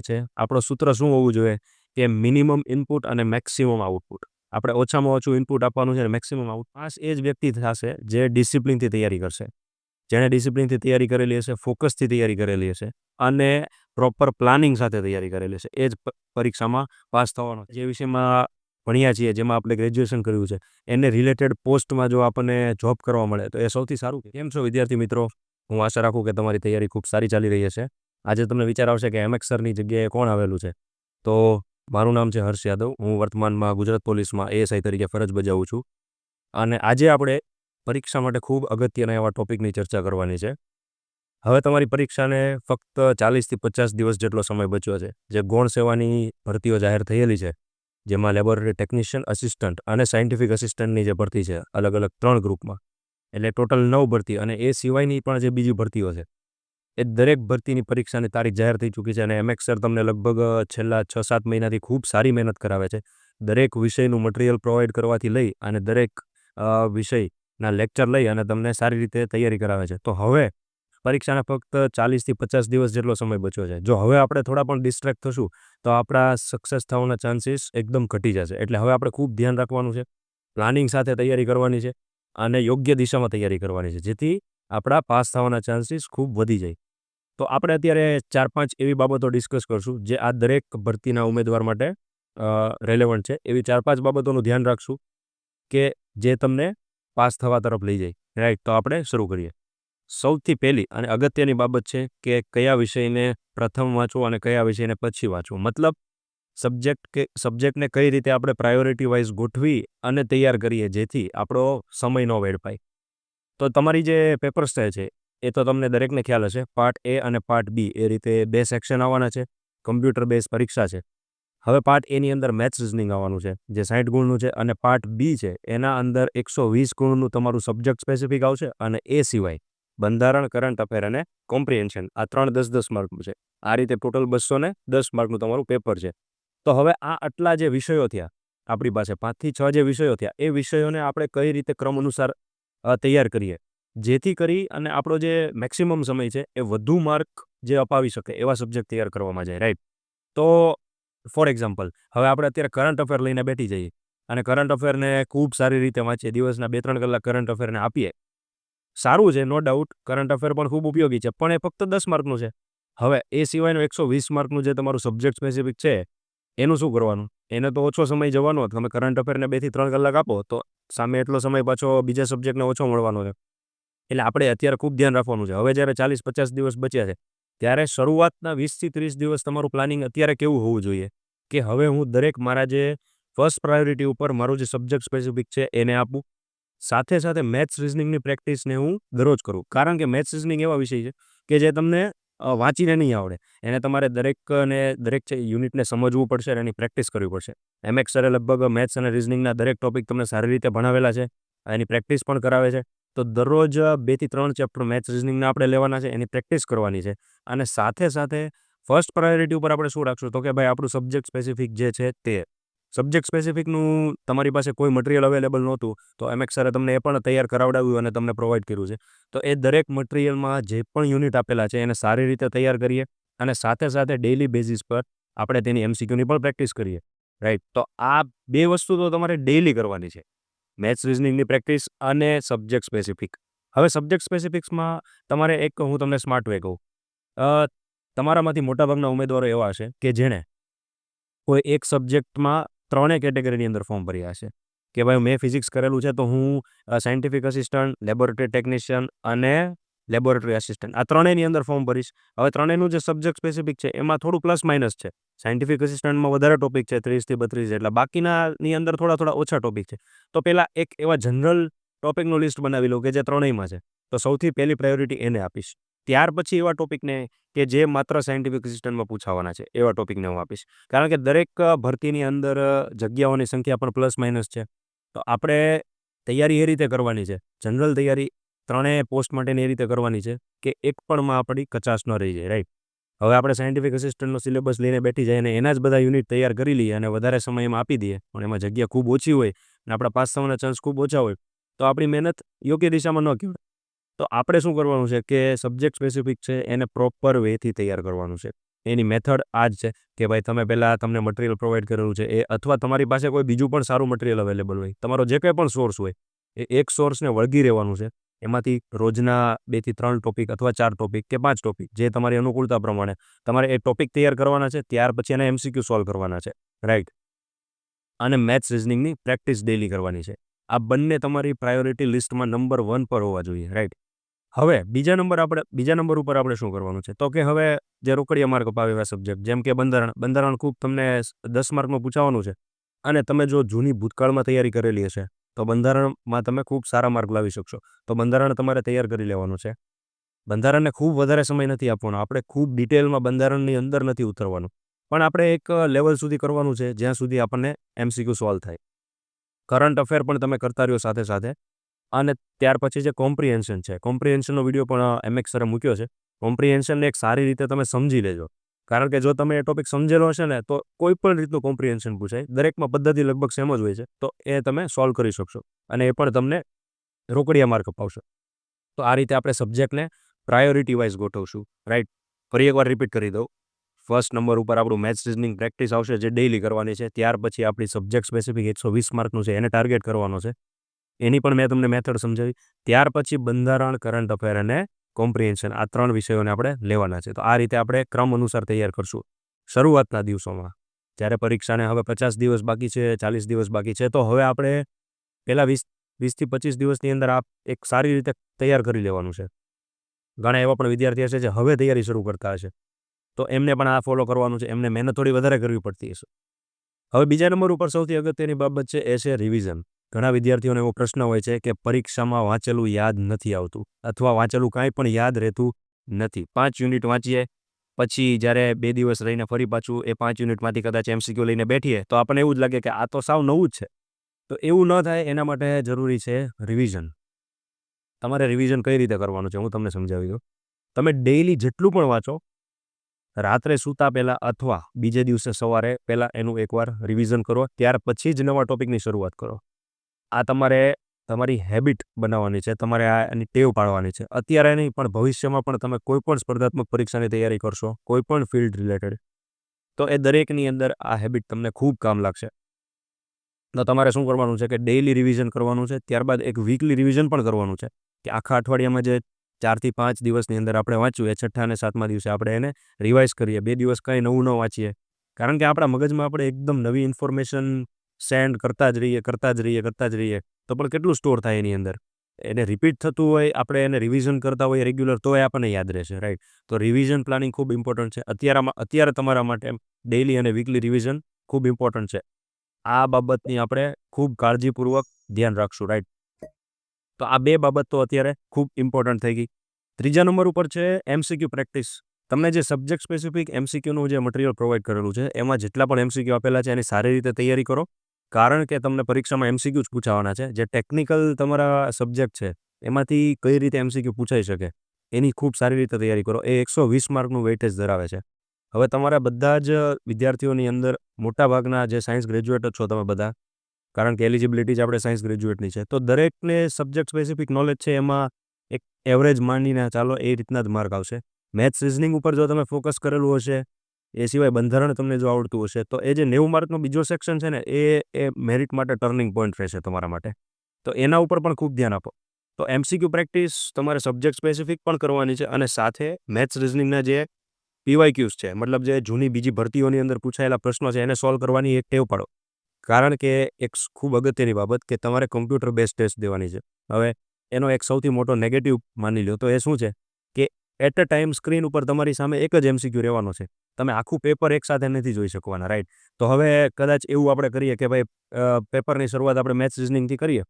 છે. આપણો સૂત્ર શું હોવું જોઈએ? કે મિનિમમ ઇનપુટ અને મેક્સિમમ આઉટપુટ. આપણે ઓછામાં ઓછું ઇનપુટ આપવાનું છે અને મેક્સિમમ આઉટ પાસ એ જ વ્યક્તિ થશે જે ડિસિપ્લિનથી તૈયારી કરશે. જેણે ડિસિપ્લિનથી તૈયારી કરેલી હશે, ફોકસથી તૈયારી કરેલી હશે અને પ્રોપર પ્લાનિંગ સાથે તૈયારી કરેલી હશે. એ જ પરીક્ષામાં પાસ થવાનો. જે વિષયમાં ભણ્યા છીએ, જેમાં આપણે ગ્રેજ્યુએશન કર્યું છે, એને રિલેટેડ પોસ્ટમાં જો આપણને જોબ કરવા મળે તો એ સૌથી સારું. કેમ છો વિદ્યાર્થી મિત્રો? હું આશા રાખું કે તમારી તૈયારી ખૂબ સારી ચાલી રહી હશે. આજે તમને વિચાર આવશે કે એમએક્સરની જગ્યાએ કોણ આવેલું છે. તો મારું નામ છે હર્ષ યાદવ. હું વર્તમાનમાં ગુજરાત પોલીસમાં એએસઆઈ તરીકે ફરજ બજાવું છું. અને આજે આપણે પરીક્ષા માટે ખૂબ અગત્યના એવા ટોપિકની ચર્ચા કરવાની છે. હવે તમારી પરીક્ષાને ફક્ત ચાલીસથી પચાસ દિવસ જેટલો સમય બચ્યો છે. જે ગૌણ સેવાની ભરતીઓ જાહેર થયેલી છે. જેમાં લેબોરેટરી ટેકનિશિયન અસિસ્ટન્ટ અને સાયન્ટિફિક અસિસ્ટન્ટની જે ભરતી છે, અલગ અલગ ત્રણ ગ્રુપમાં એટલે ટોટલ નવ ભરતી અને એ સિવાયની પણ જે બીજી ભરતીઓ છે એ દરેક ભરતીની પરીક્ષાની તારીખ જાહેર થઈ ચૂકી છે અને એમએક્સ સર તમને લગભગ છેલ્લા છ સાત મહિનાથી ખૂબ સારી મહેનત કરાવે છે. દરેક વિષયનું મટીરિયલ પ્રોવાઈડ કરવાથી લઈ અને દરેક વિષયના લેક્ચર લઈ અને તમને સારી રીતે તૈયારી કરાવે છે. તો હવે પરીક્ષાના ફક્ત ચાલીસથી પચાસ દિવસ જેટલો સમય બચ્યો છે. જો હવે આપણે થોડા પણ ડિસ્ટ્રેક્ટ થશું, તો આપણા સક્સેસ થવાના ચાન્સીસ એકદમ ઘટી જશે. એટલે હવે આપણે ખૂબ ધ્યાન રાખવાનું છે. પ્લાનિંગ સાથે તૈયારી કરવાની છે અને યોગ્ય દિશામાં તૈયારી કરવાની છે, જેથી આપણા પાસ થવાના ચાન્સીસ ખૂબ વધી જાય. તો આપણે અત્યારે ચાર પાંચ એવી બાબતો ડિસ્કસ કરશું, જે આ દરેક ભરતીના ઉમેદવાર માટે રેલેવન્ટ છે. એવી ચાર પાંચ બાબતોનું ધ્યાન રાખશું કે જે તમને પાસ થવા તરફ લઈ જાય. રાઈટ તો આપણે શરૂ કરીએ. સૌથી પહેલી અને અગત્યની બાબત છે કે કયા વિષયને પ્રથમ વાંચવો અને કયા વિષયને પછી વાંચવો મતલબ સબ્જેક્ટ કે સબ્જેક્ટને કઈ રીતે આપણે પ્રાયોરિટી વાઇઝ ગોઠવી અને તૈયાર કરીએ જેથી આપણો સમય ન વેડફાય. તો તમારી જે પેપર સ્ટે છે એ તો તમને દરેકને ખ્યાલ હશે. પાર્ટ એ અને પાર્ટ બી એ રીતે બે સેક્શન આવવાના છે. કમ્પ્યુટર બેઝ પરીક્ષા છે. હવે પાર્ટ એની અંદર મેથ્સ રિઝનિંગ આવવાનું છે, જે સાઠ ગુણનું છે અને પાર્ટ બી છે, એના અંદર એકસો વીસ ગુણનું તમારું સબ્જેક્ટ સ્પેસિફિક આવશે અને એ સિવાય બંધારણ કરંટ અફેર અને કોમ્પ્રિહેન્શન આ ત્રણ દસ દસ માર્કનું છે. આ રીતે ટોટલ બસો ને દસ માર્કનું તમારું પેપર છે. તો હવે આ આટલા જે વિષયો થયા, આપણી પાસે પાંચથી છ જે વિષયો થયા, એ વિષયોને આપણે કઈ રીતે ક્રમ અનુસાર તૈયાર કરીએ? જેથી કરી અને આપણો જે મેક્સિમમ સમય છે એ વધુ માર્ક જે અપાવી શકે એવા સબ્જેક્ટ તૈયાર કરવામાં જાય રાઈટ તો ફોર એક્ઝામ્પલ હવે આપણે અત્યારે કરંટ અફેર લઈને બેઠી જઈએ અને કરંટ અફેરને ખૂબ સારી રીતે વાંચીએ, દિવસના બે ત્રણ કલાક કરંટ અફેરને આપીએ. સારું છે નો ડાઉટ કરંટ અફેર પણ ખૂબ ઉપયોગી છે, પણ એ ફક્ત દસ માર્કનું છે. હવે એ સિવાયનું એકસો વીસ માર્કનું જે તમારું સબ્જેક્ટ સ્પેસિફિક છે, એનું શું કરવાનું? એને તો ઓછો સમય જવાનો, તમે કરંટ અફેરને બેથી ત્રણ કલાક આપો, તો સામે એટલો સમય પાછો બીજા સબ્જેક્ટને ઓછો મળવાનો છે. એટલે આપણે અત્યારે ખૂબ ધ્યાન રાખવાનું છે. હવે જ્યારે ચાલીસ પચાસ દિવસ બચ્યા છે, ત્યારે શરૂઆતના વીસથી ત્રીસ દિવસ તમારું પ્લાનિંગ અત્યારે કેવું હોવું જોઈએ? કે હવે હું દરેક મારા જે ફર્સ્ટ પ્રાયોરિટી ઉપર મારું જે સબ્જેક્ટ સ્પેસિફિક છે, એને આપું. સાથે સાથે મેથ્સ રિઝનિંગની પ્રેક્ટિસને હું દરરોજ કરું. કારણ કે મેથ્સ રિઝનિંગ એવા વિષય છે કે જે તમને વાંચીને નહીં આવડે. એને તમારે દરેકને, દરેક યુનિટને સમજવું પડશે એની પ્રેક્ટિસ કરવી પડશે. એમએક્સ સરે લગભગ મેથ્સ અને રિઝનિંગના દરેક ટોપિક તમને સારી રીતે ભણાવેલા છે, એની પ્રેક્ટિસ પણ કરાવે છે. તો દરરોજ બેથી ત્રણ ચેપ્ટર મેથ્સ રિઝનિંગના આપણે લેવાના છે, એની પ્રેક્ટિસ કરવાની છે. અને સાથે સાથે ફર્સ્ટ પ્રાયોરિટી ઉપર આપણે શું રાખશું? તો કે ભાઈ આપણું સબ્જેક્ટ સ્પેસિફિક જે છે તે. સબ્જેક્ટ સ્પેસિફિકનું તમારી પાસે કોઈ મટીરિયલ અવેલેબલ નહોતું, તો એમએક્સ સરે તમને એ પણ તૈયાર કરાવડાવ્યું અને તમને પ્રોવાઈડ કર્યું છે. તો એ દરેક મટીરિયલમાં જે પણ યુનિટ આપેલા છે, એને સારી રીતે તૈયાર કરીએ અને સાથે સાથે ડેઇલી બેઝિસ પર આપણે તેની એમસીક્યુની પણ પ્રેક્ટિસ કરીએ. રાઈટ તો આ બે વસ્તુ તો તમારે ડેઇલી કરવાની છે. મેથ્સ રિઝનિંગની પ્રેક્ટિસ અને સબ્જેક્ટ સ્પેસિફિક. હવે સબ્જેક્ટ સ્પેસિફિક્સમાં તમારે એક હું તમને સ્માર્ટ વે કહું. તમારામાંથી મોટાભાગના ઉમેદવારો એવા હશે કે જેણે કોઈ એક સબ્જેક્ટમાં ત્રણેય કેટેગરીની અંદર ફોર્મ ભર્યા હશે. કે ભાઈ મેં ફિઝિક્સ કરેલું છે તો હું સાયન્ટિફિક અસિસ્ટન્ટ લેબોરેટરી ટેકનિશિયન અને લેબોરેટરી આસિસ્ટન્ટ. આ ત્રણેયની અંદર ફોર્મ ભરીશ. હવે ત્રણેયનું જે સબ્જેક્ટ સ્પેસિફિક છે, એમાં થોડું પ્લસ માઇનસ છે. સાયન્ટિફિક અસિસ્ટન્ટમાં વધારે ટોપિક છે ત્રીસથી બત્રીસ એટલે બાકીનાની અંદર થોડા થોડા ઓછા ટોપિક છે. તો પહેલાં એક એવા જનરલ ટોપિકનું લિસ્ટ બનાવી લો કે જે ત્રણેયમાં છે. તો સૌથી પહેલી પ્રાયોરિટી એને આપીશ. ત્યાર પછી એવા ટોપિકને કે જે માત્ર સાયન્ટિફિક અસિસ્ટન્ટમાં પૂછાવાના છે, એવા ટોપિકને હું આપીશ. કારણ કે દરેક ભરતીની અંદર જગ્યાઓની સંખ્યા પણ પ્લસ માઇનસ છે. તો આપણે તૈયારી એ રીતે કરવાની છે. જનરલ તૈયારી ત્રણેય પોસ્ટ માટેની એ રીતે કરવાની છે કે એક પણમાં આપણી કચાશ ન રહી જાય રાઈટ હવે આપણે સાયન્ટિફિક અસિસ્ટન્ટનો સિલેબસ લઈને બેઠી જાય અને એના જ બધા યુનિટ તૈયાર કરી લઈએ અને વધારે સમય એમાં આપી દઈએ, પણ એમાં જગ્યા ખૂબ ઓછી હોય અને આપણા પાસ થવાના ચાન્સ ખૂબ ઓછા હોય, તો આપણી મહેનત યોગ્ય દિશામાં ન કહેવાય. તો આપણે શું કરવાનું છે કે સબ્જેક્ટ સ્પેસિફિક છે, એને પ્રોપર વેથી તૈયાર કરવાનું છે. એની મેથડ આ જ છે કે ભાઈ તમે પહેલાં તમને મટીરિયલ પ્રોવાઈડ કરેલું છે એ, અથવા તમારી પાસે કોઈ બીજું પણ સારું મટીરિયલ અવેલેબલ હોય, તમારો જે કંઈ પણ સોર્સ હોય, એ એક સોર્સને વળગી રહેવાનું છે. એમાંથી રોજના બેથી ત્રણ ટોપિક અથવા ચાર ટોપિક કે પાંચ ટોપિક જે તમારી અનુકૂળતા પ્રમાણે તમારે એ ટોપિક તૈયાર કરવાના છે, ત્યાર પછી એના એમસીક્યુ સોલ્વ કરવાના છે. રાઈટ અને મેથ્સ રિઝનિંગની પ્રેક્ટિસ ડેલી કરવાની છે. આ બંને તમારી પ્રાયોરિટી લિસ્ટમાં નંબર વન પર હોવા જોઈએ. રાઈટ હવે બીજા નંબર આપણે, બીજા નંબર ઉપર આપણે શું કરવાનું છે? તો કે હવે જે રોકડિયા માર્ક અપાવે એવા સબ્જેક્ટ જેમ કે બંધારણ. બંધારણ ખૂબ તમને દસ માર્કમાં પૂછાવાનું છે. અને તમે જો જૂની ભૂતકાળમાં તૈયારી કરેલી હશે તો બંધારણમાં તમે ખૂબ સારા માર્ક લાવી શકશો. તો બંધારણ તમારે તૈયાર કરી લેવાનું છે. બંધારણને ખૂબ વધારે સમય નથી આપવાનો. આપણે ખૂબ ડિટેલમાં બંધારણની અંદર નથી ઉતરવાનું. પણ આપણે એક લેવલ સુધી કરવાનું છે, જ્યાં સુધી આપણને એમસીક્યુ સોલ્વ થાય. કરંટ અફેર પણ તમે કરતા રહ્યો સાથે સાથે. અને ત્યાર પછી જે કોમ્પ્રિહેન્શન છે કોમ્પ્રિહેન્શનનો વીડિયો પણ એમએક્સ સરે મૂક્યો છે. કોમ્પ્રિહેન્શનને એક સારી રીતે તમે સમજી લેજો. કારણ કે જો તમે એ ટોપિક સમજેલો હશે ને, તો કોઈ પણ રીતનું કોમ્પ્રિહેન્શન પૂછાય. દરેકમાં પદ્ધતિ લગભગ સેમ જ હોય છે. તો એ તમે સોલ્વ કરી શકશો. અને એ પણ તમને રોકડિયા માર્ક અપાવશે. તો આ રીતે આપણે સબ્જેક્ટને પ્રાયોરિટી વાઇઝ ગોઠવશું. રાઈટ ફરી એકવાર રિપીટ કરી દઉં. ફર્સ્ટ નંબર ઉપર આપણું મેથ્સ રિઝનિંગ પ્રેક્ટિસ આવશે જે ડેઈલી કરવાની છે. ત્યાર પછી આપણી સબ્જેક્ટ સ્પેસિફિક એકસો વીસ માર્કનું છે. એને ટાર્ગેટ કરવાનો છે. એની પણ મેં તમને મેથડ સમજાવી. ત્યાર પછી બંધારણ કરંટ અફેર અને કોમ્પ્રિહેન્શન આ ત્રણ વિષયોને આપણે લેવાના છે. તો આ રીતે આપણે ક્રમ અનુસાર તૈયાર કરશું. શરૂઆતના દિવસોમાં. જ્યારે પરીક્ષાને હવે પચાસ દિવસ બાકી છે, ચાલીસ દિવસ બાકી છે, તો હવે આપણે પહેલાં વીસ, વીસથી પચીસ દિવસની અંદર આ એક સારી રીતે તૈયાર કરી લેવાનું છે. ઘણા એવા પણ વિદ્યાર્થી હશે જે હવે તૈયારી શરૂ કરતા હશે. તો એમને પણ આ ફોલો કરવાનું છે, એમને મહેનત થોડી વધારે કરવી પડતી હશે. હવે બીજા નંબર ઉપર સૌથી અગત્યની બાબત છે, એ છે રિવિઝન ઘણા વિદ્યાર્થીઓને એવો પ્રશ્ન હોય છે કે પરીક્ષામાં વાંચેલું યાદ નથી આવતું અથવા વાંચેલું કાંઈ પણ યાદ રહેતું નથી. પાંચ યુનિટ વાંચીએ, પછી જ્યારે બે દિવસ રહીને ફરી પાછું એ પાંચ યુનિટમાંથી કદાચ એમસીક્યુ લઈને બેઠીએ, તો આપણને એવું જ લાગે કે આ તો સાવ નવું જ છે. તો એવું ન થાય એના માટે જરૂરી છે રિવિઝન તમારે રિવિઝન કઈ રીતે કરવાનું છે? હું તમને સમજાવી દઉં. તમે ડેઇલી જેટલું પણ વાંચો, રાત્રે સૂતા પહેલાં અથવા બીજે દિવસે સવારે પહેલાં એનું એકવાર રિવિઝન કરો, ત્યાર પછી જ નવા ટોપિકની શરૂઆત કરો. આ તમારે તમારી હેબિટ બનાવવાની છે, તમારે આ એની ટેવ પાડવાની છે. અત્યારે નહીં, પણ ભવિષ્યમાં પણ તમે કોઈ પણ સ્પર્ધાત્મક પરીક્ષાની તૈયારી કરશો, કોઈ પણ ફિલ્ડ રિલેટેડ તો એ દરેકની અંદર આ હેબિટ તમને ખૂબ કામ લાગશે. તો તમારે શું કરવાનું છે કે ડેઇલી રિવિઝન કરવાનું છે, ત્યારબાદ એક વીકલી રિવિઝન પણ કરવાનું છે. કે આખા અઠવાડિયામાં જે ચારથી પાંચ દિવસની અંદર આપણે વાંચ્યું એ છઠ્ઠા અને સાતમા દિવસે આપણે એને રિવાઇઝ કરીએ, બે દિવસ કંઈ નવું ન વાંચીએ. કારણ કે આપણા મગજમાં આપણે એકદમ નવી ઇન્ફોર્મેશન સેન્ડ કરતા જ રહીએ, કરતા જ રહીએ, કરતા જ રહીએ, તો પણ કેટલું સ્ટોર થાય એની અંદર? એને રિપીટ થતું હોય, આપણે એને રિવિઝન કરતા હોઈએ રેગ્યુલર તો એ આપણને યાદ રહેશે રાઈટ તો રિવિઝન પ્લાનિંગ ખૂબ ઇમ્પોર્ટન્ટ છે. અત્યારમાં, અત્યારે તમારા માટે ડેઇલી અને વીકલી રિવિઝન ખૂબ ઇમ્પોર્ટન્ટ છે. આ બાબતની આપણે ખૂબ કાળજીપૂર્વક ધ્યાન રાખશું રાઈટ તો આ બે બાબત તો અત્યારે ખૂબ ઇમ્પોર્ટન્ટ થઈ ગઈ. ત્રીજા નંબર ઉપર છે એમસીક્યુ પ્રેક્ટિસ તમને જે સબ્જેક્ટ સ્પેસિફિક એમસીક્યુનું જે મટીરિયલ પ્રોવાઈડ કરેલું છે, એમાં જેટલા પણ એમસીક્યુ આપેલા છે, એની સારી રીતે તૈયારી કરો. કારણ કે તમને પરીક્ષામાં એમસીક્યુ જ પૂછાવાના છે. જે ટેકનિકલ તમારા સબ્જેક્ટ છે, એમાંથી કઈ રીતે એમસીક્યુ પૂછાઈ શકે, એની ખૂબ સારી રીતે તૈયારી કરો. એ એકસો વીસ માર્કનું વેઇટેજ ધરાવે છે. હવે તમારા બધા જ વિદ્યાર્થીઓની અંદર મોટાભાગના જે સાયન્સ ગ્રેજ્યુએટ જ છો તમે બધા, કારણ કે એલિજિબિલિટી જ આપણે સાયન્સ ગ્રેજ્યુએટની છે. તો દરેકને સબ્જેક્ટ સ્પેસિફિક નોલેજ છે, એમાં એક એવરેજ માંડીને ચાલો એ રીતના જ માર્ક આવશે. મેથ્સ રિઝનિંગ ઉપર જો તમે ફોકસ કરેલું હશે એ સિવાય બંધારણ તમને જો આવડતું હશે, તો એ જે નેવું માર્કનો બીજો સેક્શન છે ને, એ એ મેરિટ માટે ટર્નિંગ પોઈન્ટ રહેશે તમારા માટે. તો એના ઉપર પણ ખૂબ ધ્યાન આપો. તો એમસીક્યુ પ્રેક્ટિસ તમારે સબ્જેક્ટ સ્પેસિફિક પણ કરવાની છે અને સાથે મેથ્સ રિઝનિંગના જે પીવાયક્યુઝ છે, મતલબ જે જૂની બીજી ભરતીઓની અંદર પૂછાયેલા પ્રશ્નો છે, એને સોલ્વ કરવાની એક ટેવ પાડો. કારણ કે એક ખૂબ અગત્યની બાબત કે તમારે કમ્પ્યુટર બેઝ ટેસ્ટ દેવાની છે. હવે એનો એક સૌથી મોટો નેગેટિવ માની લો તો એ શું છે? કે એટ અ ટાઈમ સ્ક્રીન ઉપર તમારી સામે એક જ એમસીક્યુ રહેવાનો છે. તમે આખું પેપર એકસાથે નથી જોઈ શકવાના રાઈટ તો હવે કદાચ એવું આપણે કરીએ કે ભાઈ પેપરની શરૂઆત આપણે મેથ્સ રિઝનિંગથી કરીએ.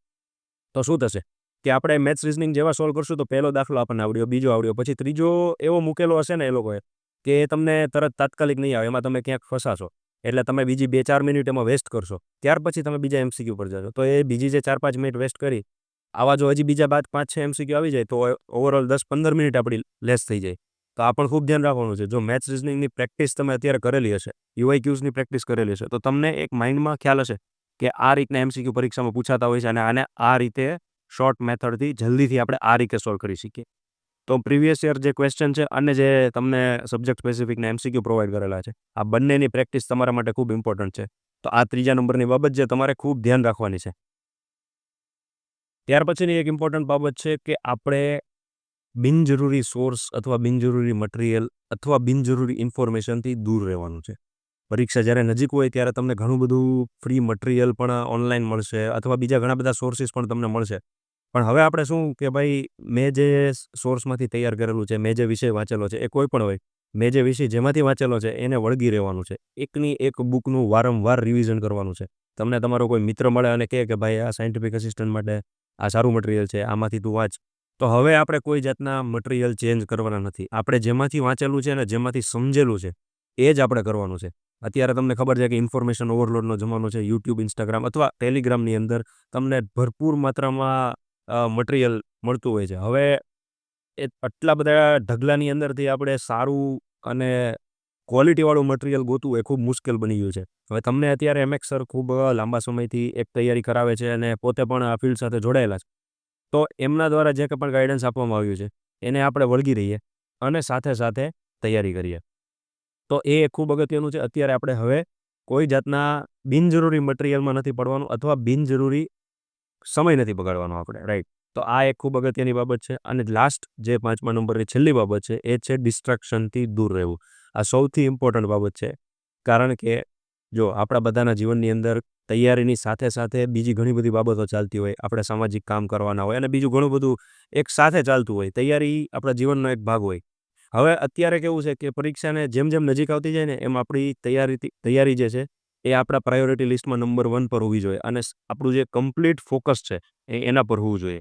તો શું થશે? કે આપણે મેથ્સ રિઝનિંગ જેવા સોલ્વ કરશું તો પહેલો દાખલો આપણને આવડ્યો, બીજો આવડ્યો, પછી ત્રીજો એવો મૂકેલો હશે ને એ લોકોએ, કે તમને તરત તાત્કાલિક નહીં આવે, એમાં તમે ક્યાંક ફસાશો. એટલે તમે બીજી બે ચાર મિનિટ એમાં વેસ્ટ કરશો. ત્યાર પછી તમે બીજા એમસીક્યુ પર જશો તો એ બીજી જે ચાર પાંચ મિનિટ વેસ્ટ કરી આવા જો હજી બીજા બાદ પાંચ, છ એમસીક્યુ આવી જાય તો ઓવરઓલ દસ, પંદર મિનિટ આપણી લેસ થઈ જાય. તો આ પણ ખૂબ ધ્યાન રાખવાનું છે. જો મેથ્સ રિઝનિંગની પ્રેક્ટિસ તમે અત્યારે કરેલી હશે યુઆઈક્યુઝની પ્રેક્ટિસ કરેલી હશે, તો તમને એક માઇન્ડમાં ખ્યાલ હશે કે આ રીતના એમસીક્યુ પરીક્ષામાં પૂછાતા હોય છે અને આને આ રીતે શોર્ટ મેથડથી જલ્દીથી આપણે આ રીતે સોલ્વ કરી શકીએ. તો પ્રીવિયસ યર જે ક્વેશ્ચન છે અને જે તમને સબ્જેક્ટ સ્પેસિફિકના એમસીક્યુ પ્રોવાઈડ કરેલા છે, આ બંનેની પ્રેક્ટિસ તમારા માટે ખૂબ ઇમ્પોર્ટન્ટ છે. તો આ ત્રીજા નંબરની બાબત જે તમારે ખૂબ ધ્યાન રાખવાની છે. ત્યાર પછીની એક ઇમ્પોર્ટન્ટ બાબત છે કે આપણે બિનજરૂરી સોર્સ અથવા બિનજરૂરી મટીરિયલ અથવા બિનજરૂરી ઇન્ફોર્મેશનથી દૂર રહેવાનું છે. પરીક્ષા જ્યારે નજીક હોય ત્યારે તમને ઘણું બધું ફ્રી મટીરિયલ પણ ઓનલાઈન મળશે અથવા બીજા ઘણા બધા સોર્સિસ પણ તમને મળશે. પણ હવે આપણે શું કે ભાઈ, મેં જે સોર્સમાંથી તૈયાર કરેલું છે, મેં જે વિષય વાંચેલો છે એ કોઈ પણ હોય, મેં જે વિષય જેમાંથી વાંચેલો છે એને વળગી રહેવાનું છે. એકની એક બુકનું વારંવાર રિવિઝન કરવાનું છે. તમને તમારો કોઈ મિત્ર મળે અને કહે કે ભાઈ, આ સાયન્ટિફિક અસિસ્ટન્ટ માટે આ સારું મટીરિયલ છે, આમાંથી તું વાંચ. તો હવે આપણે કોઈ જાતના મટીરિયલ ચેન્જ કરવાના નથી. આપણે જેમાંથી વાંચેલું છે અને જેમાંથી સમજેલું છે, એ જ આપણે કરવાનું છે. અત્યારે તમને ખબર છે કે ઇન્ફોર્મેશન ઓવરલોડનો જમાનો છે યુટ્યુબ ઇન્સ્ટાગ્રામ અથવા ટેલિગ્રામની અંદર તમને ભરપૂર માત્રામાં મટીરિયલ મળતું હોય છે. હવે એ આટલા બધા ઢગલાની અંદરથી આપણે સારું અને ક્વોલિટીવાળું મટીરિયલ ગોતવું એ ખૂબ મુશ્કેલ બની ગયું છે. હવે તમને અત્યારે એમએક્સ સર ખૂબ લાંબા સમયથી એક તૈયારી કરાવે છે અને પોતે પણ આ ફિલ્ડ સાથે જોડાયેલા છે. તો એમના દ્વારા જે કંઈ પણ ગાઈડન્સ આપવામાં આવ્યું છે, એને આપણે વળગી રહીએ અને સાથે સાથે તૈયારી કરીએ. તો એ ખૂબ અગત્યનું છે. અત્યારે આપણે હવે કોઈ જાતના બિનજરૂરી મટીરિયલમાં નથી પડવાનું અથવા બિનજરૂરી સમય નથી બગાડવાનો આપણે રાઈટ તો આ એક ખૂબ અગત્યની બાબત છે અને લાસ્ટ જે પાંચમા નંબરની છેલ્લી બાબત છે, એ છે ડિસ્ટ્રક્શનથી દૂર રહેવું. આ સૌથી ઇમ્પોર્ટન્ટ બાબત છે. કારણ કે જો આપણા બધાના જીવનની અંદર તૈયારીની સાથે સાથે બીજી ઘણી બધી બાબતો ચાલતી હોય, આપણે સામાજિક કામ કરવાના હોય અને બીજું ઘણું બધું એક સાથે ચાલતું હોય, તૈયારી આપણા જીવનનો એક ભાગ હોય. હવે અત્યારે કેવું છે કે પરીક્ષાને જેમ જેમ નજીક આવતી જાય ને, એમ આપણી તૈયારી તૈયારી જે છે, એ આપણા પ્રાયોરિટી લિસ્ટમાં નંબર વન પર હોવી જોઈએ અને આપણું જે કમ્પ્લીટ ફોકસ છે, એ એના પર હોવું જોઈએ.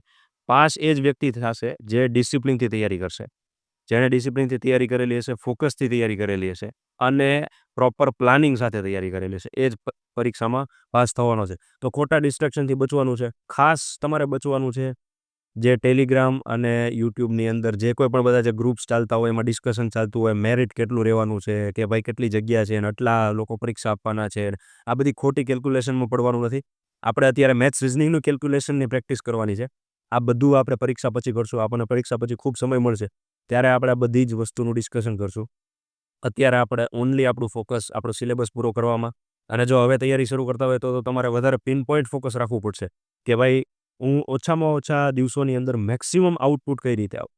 પાસ એ જ વ્યક્તિ થશે જે ડિસિપ્લિનથી તૈયારી કરશે. જેણે ડિસિપ્લિનથી તૈયારી કરેલી હશે, ફોકસથી તૈયારી કરેલી હશે અને પ્રોપર પ્લાનિંગ સાથે તૈયારી કરેલી છે એ જ પરીક્ષામાં પાસ થવાનો છે. તો ખોટા ડિસ્ટ્રેક્શનથી બચવાનું છે. ખાસ તમારે બચવાનું છે જે ટેલિગ્રામ અને યુટ્યુબની અંદર જે કોઈ પણ બધા જે ગ્રુપ્સ ચાલતા હોય, એમાં ડિસ્કશન ચાલતું હોય, મેરિટ કેટલું રહેવાનું છે કે ભાઈ કેટલી જગ્યા છે અને આટલા લોકો પરીક્ષા આપવાના છે. આ બધી ખોટી કેલ્ક્યુલેશનમાં પડવાનું નથી. આપણે અત્યારે મેથ્સ રિઝનિંગનું કેલ્ક્યુલેશનની પ્રેક્ટિસ કરવાની છે. આ બધું આપણે પરીક્ષા પછી કરશું. આપણને પરીક્ષા પછી ખૂબ સમય મળશે. ત્યારે આપણે આ બધી જ વસ્તુનું ડિસ્કશન કરશું. અત્યારે આપણે ઓનલી આપણું ફોકસ આપણો સિલેબસ પૂરો કરવામાં. અને જો હવે તૈયારી શરૂ કરતા હોય તો તમારે વધારે પિન પોઈન્ટ ફોકસ રાખવું પડશે કે ભાઈ, હું ઓછામાં ઓછા દિવસોની અંદર મેક્સિમમ આઉટપુટ કઈ રીતે આવું?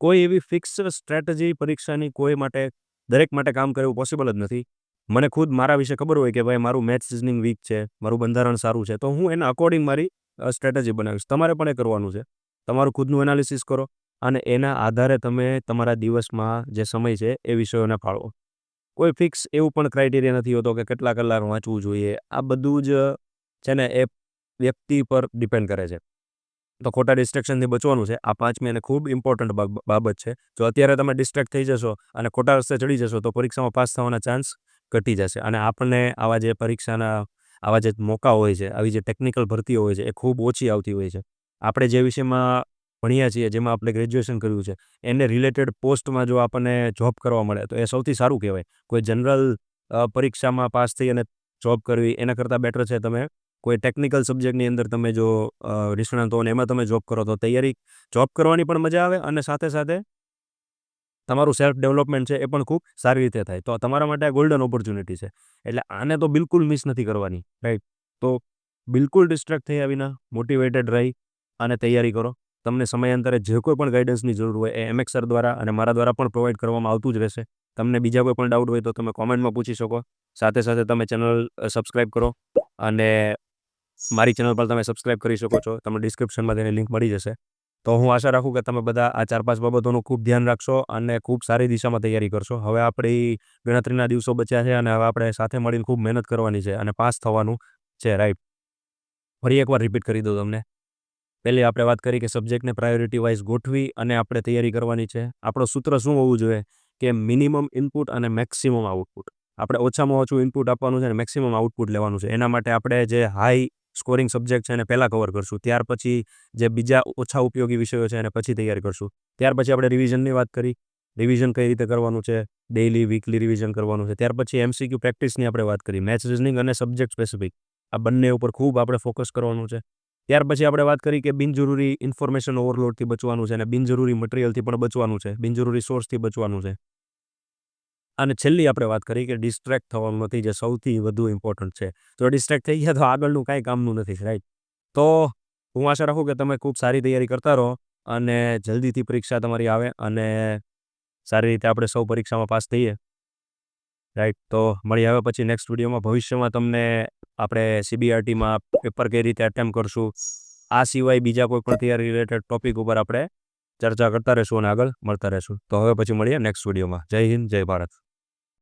કોઈ એવી ફિક્સ સ્ટ્રેટેજી પરીક્ષાની કોઈ માટે, દરેક માટે કામ કરવું પોસિબલ જ નથી. મને ખુદ મારા વિશે ખબર હોય કે ભાઈ, મારું મેથ્સ સિઝનિંગ વીક છે, મારું બંધારણ સારું છે, તો હું એના અકોર્ડિંગ મારી સ્ટ્રેટેજી બનાવીશ. તમારે પણ એ કરવાનું છે. તમારું ખુદનું એનાલિસિસ કરો. અને એના આધારે તમે તમારા દિવસમાં જે સમય છે એ વિષયોને ફાળવો. કોઈ ફિક્સ એવું પણ ક્રાઇટેરિયા નથી હોતો કે કેટલા કલાક વાંચવું જોઈએ. આ બધું જ છે ને એ વ્યક્તિ પર ડિપેન્ડ કરે છે. તો ખોટા ડિસ્ટ્રેક્શનથી બચવાનું છે. આ પાંચમી અને ખૂબ ઇમ્પોર્ટન્ટ બાબત છે. જો અત્યારે તમે ડિસ્ટ્રેક્ટ થઈ જશો અને ખોટા રસ્તે ચડી જશો તો પરીક્ષામાં પાસ થવાના ચાન્સ ઘટી જશે. અને આપણને આવા જે પરીક્ષાના, આવા જે મોકા હોય છે, આવી જે ટેકનિકલ ભરતીઓ હોય છે એ ખૂબ ઓછી આવતી હોય છે. આપણે જે વિષયમાં ભણ્યા છીએ, જેમાં આપણે ગ્રેજ્યુએશન કર્યું છે, એને રિલેટેડ પોસ્ટમાં જો આપણને જોબ કરવા મળે, તો એ સૌથી સારું કહેવાય. કોઈ જનરલ પરીક્ષામાં પાસ થઈ અને જોબ કરવી, એના કરતાં બેટર છે. તમે કોઈ ટેકનિકલ સબ્જેક્ટની અંદર તમે જો નિષ્ણાંત હો અને એમાં તમે જોબ કરો, તો તૈયારી જોબ કરવાની પણ મજા આવે અને સાથે સાથે તમારું સેલ્ફ ડેવલપમેન્ટ છે એ પણ ખૂબ સારી રીતે થાય. તો તમારા માટે આ ગોલ્ડન ઓપોર્ચ્યુનિટી છે. એટલે આને તો બિલકુલ મિસ નથી કરવાની રાઈટ તો બિલકુલ ડિસ્ટ્રેક્ટ થયા વિના મોટિવેટેડ રહી અને તૈયારી કરો. તમને સમયાંતરે જે કોઈ પણ ગાઈડન્સની જરૂર હોય, એ એમએક્સર દ્વારા અને મારા દ્વારા પણ પ્રોવાઈડ કરવામાં આવતું જ રહેશે. તમને બીજા કોઈ પણ ડાઉટ હોય તો તમે કોમેન્ટમાં પૂછી શકો. સાથે સાથે તમે ચેનલ સબસ્ક્રાઈબ કરો અને મારી ચેનલ પર તમે સબસ્ક્રાઈબ કરી શકો છો. તમને ડિસ્ક્રિપ્શનમાં તેની લિંક મળી જશે. તો હું આશા રાખું કે તમે બધા આ ચાર પાંચ બાબતોનું ખૂબ ધ્યાન રાખશો અને ખૂબ સારી દિશામાં તૈયારી કરશો. હવે આપણી ગણતરીના દિવસો બચ્યા છે અને હવે આપણે સાથે મળીને ખૂબ મહેનત કરવાની છે અને પાસ થવાનું છે રાઈટ ફરી એકવાર રિપીટ કરી દઉં તમને. પહેલી આપણે વાત કરી કે સબ્જેક્ટને પ્રાયોરિટી વાઇઝ ગોઠવી અને આપણે તૈયારી કરવાની છે. આપણો સૂત્ર શું હોવું જોઈએ? કે મિનિમમ ઇનપુટ અને મેક્સિમમ આઉટપુટ આપણે ઓછામાં ઓછું ઇનપુટ આપવાનું છે અને મેક્સિમમ આઉટપુટ લેવાનું છે. એના માટે આપણે જે હાઈ સ્કોરિંગ સબ્જેક્ટ છે એને પહેલાં કવર કરશું. ત્યાર પછી જે બીજા ઓછા ઉપયોગી વિષયો છે એને પછી તૈયારી કરશું. ત્યાર પછી આપણે રિવિઝનની વાત કરી. રિવિઝન કઈ રીતે કરવાનું છે? ડેઇલી વીકલી રિવિઝન કરવાનું છે. ત્યાર પછી એમસીક્યુ પ્રેક્ટિસની આપણે વાત કરી. મેથ્સ રિઝનિંગ અને સબ્જેક્ટ સ્પેસિફિક આ બંને ઉપર ખૂબ આપણે ફોકસ કરવાનું છે. ત્યાર પછી આપણે વાત કરી કે બિનજરૂરી ઇન્ફોર્મેશન ઓવરલોડથી બચવાનું છે અને બિનજરૂરી મટીરિયલથી પણ બચવાનું છે, બિનજરૂરી સોર્સથી બચવાનું છે. અને છેલ્લી આપણે વાત કરી કે ડિસ્ટ્રેક્ટ થવાનું નથી જે સૌથી વધુ ઇમ્પોર્ટન્ટ છે. તો ડિસ્ટ્રેક્ટ થઈ ગયા તો આગળનું કાંઈ કામનું નથી રાઈટ તો હું આશા રાખું કે તમે ખૂબ સારી તૈયારી કરતા રહો અને જલ્દીથી પરીક્ષા તમારી આવે અને સારી રીતે આપણે સૌ પરીક્ષામાં પાસ થઈએ. રાઈટ તો મળી આવે પછી નેક્સ્ટ વિડીયોમાં ભવિષ્યમાં તમને આપણે સીબીઆરટીમાં પેપર કઈ રીતે અટેમ્પ કરશું, આ સિવાય બીજા કોઈ પણ તૈયારી રિલેટેડ ટોપિક ઉપર આપણે ચર્ચા કરતા રહીશું અને આગળ મળતા રહીશું. તો હવે પછી મળીએ નેક્સ્ટ વિડીયોમાં જય હિન્દ, જય ભારત.